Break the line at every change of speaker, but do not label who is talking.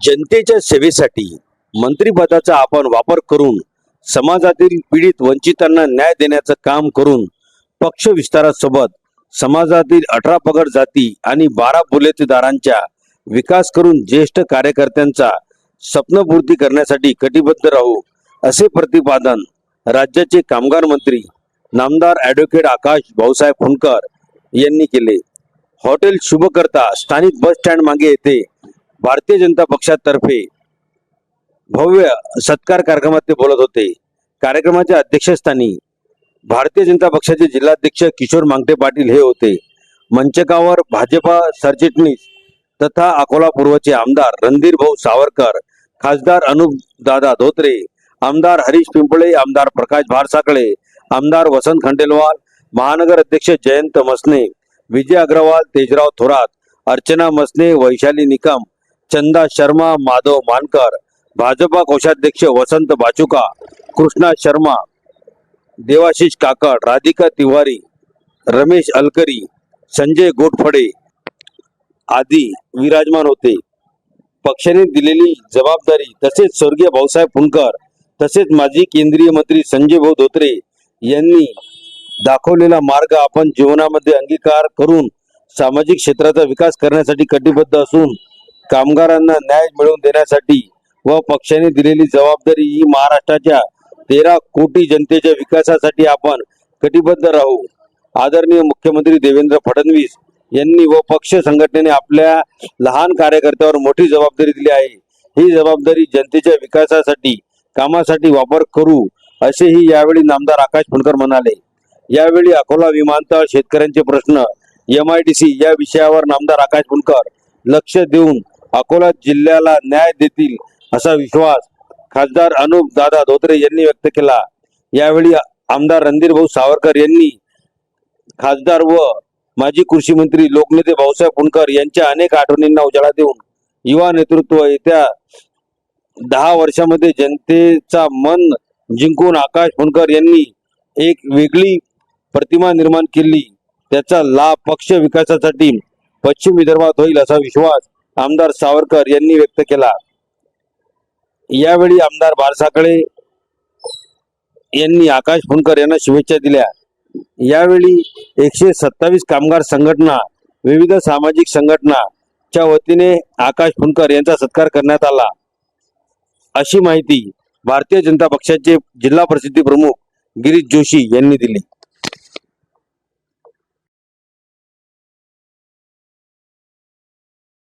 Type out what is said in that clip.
जनतेच्या सेवेसाठी मंत्रिपदाचा आपण वापर करून समाजातील पीडित वंचितांना न्याय देण्याचं काम करून पक्ष विस्तारासोबत समाजातील अठरा पगड जाती आणि बारा बुलेतदारांच्या विकास करून ज्येष्ठ कार्यकर्त्यांचा स्वप्नपूर्ती करण्यासाठी कटिबद्ध राहू असे प्रतिपादन राज्याचे कामगार मंत्री नामदार ॲडव्होकेट आकाश भाऊसाहेब खुणकर यांनी केले. हॉटेल शुभकर्ता स्थानिक बस स्टँड मागे येथे भारतीय जनता पक्षातर्फे भव्य सत्कार कार्यक्रमात ते बोलत होते. कार्यक्रमाच्या अध्यक्षस्थानी भारतीय जनता पक्षाचे जिल्हाध्यक्ष किशोर मांगटे पाटील हे होते. मंचकावर भाजपा सरचिटणीस तथा अकोला पूर्वचे आमदार रणधीर भाऊ सावरकर खासदार अनुप दादा धोत्रे आमदार हरीश पिंपळे आमदार प्रकाश भारसाकळे आमदार वसंत खंडेलवाल महानगर अध्यक्ष जयंत मसने विजय अग्रवाल तेजराव थोरात अर्चना मसने वैशाली निकम चंदा शर्मा माधव मानकर भाजपा कोषाध्यक्ष वसंत बाचुका कृष्णा शर्मा देवाशिष काकड राधिका तिवारी रमेश अलकरी संजय गोटफडे आदी विराजमान होते. पक्षाने दिलेली जबाबदारी तसेच स्वर्गीय भाऊसाहेब फुंकर तसेच माजी केंद्रीय मंत्री संजय भाऊ धोत्रे यांनी दाखवलेला मार्ग आपण जीवनामध्ये अंगीकार करून सामाजिक क्षेत्राचा विकास करण्यासाठी कटिबद्ध असून कामगारांना न्याय मिळवून देण्यासाठी व पक्षाने दिलेली जबाबदारी ही महाराष्ट्राच्या तेरा कोटी जनतेच्या विकासासाठी आपण कटिबद्ध राहू. आदरणीय मुख्यमंत्री देवेंद्र फडणवीस यांनी व पक्ष संघटनेने आपल्या लहान कार्यकर्त्यावर मोठी जबाबदारी दिली आहे. ही जबाबदारी जनतेच्या विकासासाठी कामासाठी वापर करू असेही यावेळी नामदार आकाश फुंडकर म्हणाले. यावेळी अकोला विमानतळ शेतकऱ्यांचे प्रश्न एम आय डी सी या विषयावर नामदार आकाश फुंडकर लक्ष देऊन अकोला जिल्ह्याला न्याय देतील असा विश्वास खासदार अनुप दादा धोत्रे यांनी व्यक्त केला. यावेळी आमदार रणधीर भाऊ सावरकर यांनी खासदार व माजी कृषी मंत्री लोकनेते भाऊसाहेब फुंडकर यांच्या अनेक आठवणींना उजाळा देऊन युवा नेतृत्व येत्या दहा वर्षामध्ये जनतेचा मन जिंकून आकाश फुंडकर यांनी एक वेगळी प्रतिमा निर्माण केली. त्याचा लाभ पक्ष विकासासाठी पश्चिम विदर्भात होईल असा विश्वास आमदार सावरकर यांनी व्यक्त केला. यावेळी आमदार बाळसाकळे यांनी आकाश फुंडकर यांना शुभेच्छा दिल्या. यावेळी एकशे सत्तावीस कामगार संघटना विविध सामाजिक संघटनाच्या वतीने आकाश फुंडकर यांचा सत्कार करण्यात आला. अशी माहिती भारतीय जनता पक्षाचे जिल्हा प्रसिद्धी प्रमुख गिरीश जोशी यांनी दिली.